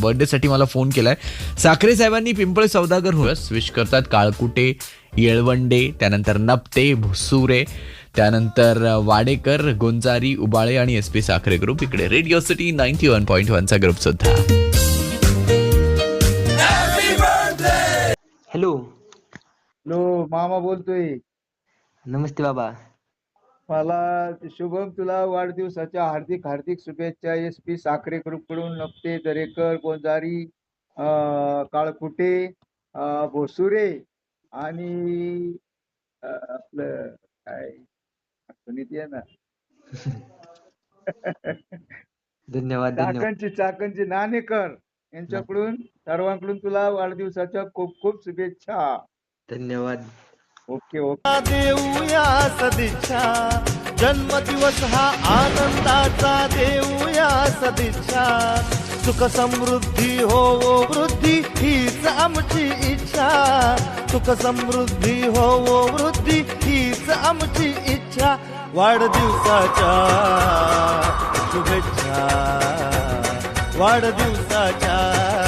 बर्थडेसाठी मला फोन केलाय. साखरे साहेबांनी पिंपळे सौदागर हो विश करतात. काळकुटे येळवंडे त्यानंतर नपते भुसुरे त्यानंतर वाडेकर गोंजारी उबाळे आणि एस पी साखरे ग्रुप इकडे radio city ninety one point वनचा group सुद्धा. हॅलो हॅलो मामा बोलतोय. नमस्ते बाबा. मला शुभम तुला वाढदिवसाच्या हार्दिक हार्दिक शुभेच्छा. एस पी साखरे ग्रुपकडून नपते दरेकर गोंजारी काळकुटे भोसुरे आणि आपलं काय? आठवणीत आहे ना धन्यवाद धन्यवाद. चाकणची चाकणची नाणेकर यांच्याकडून सर्वांकडून तुला वाढदिवसाच्या खूप खूप शुभेच्छा. धन्यवाद. Okay okay. देऊया सदिच्छा. जन्मदिवस हा आनंदाचा. देऊया सदिच्छा. सुख समृद्धी हो वृद्धी हीच आमची इच्छा. सुख समृद्धी हो वृद्धी हीच आमची इच्छा. वाढदिवसाच्या शुभेच्छा. वाढदिवसाच्या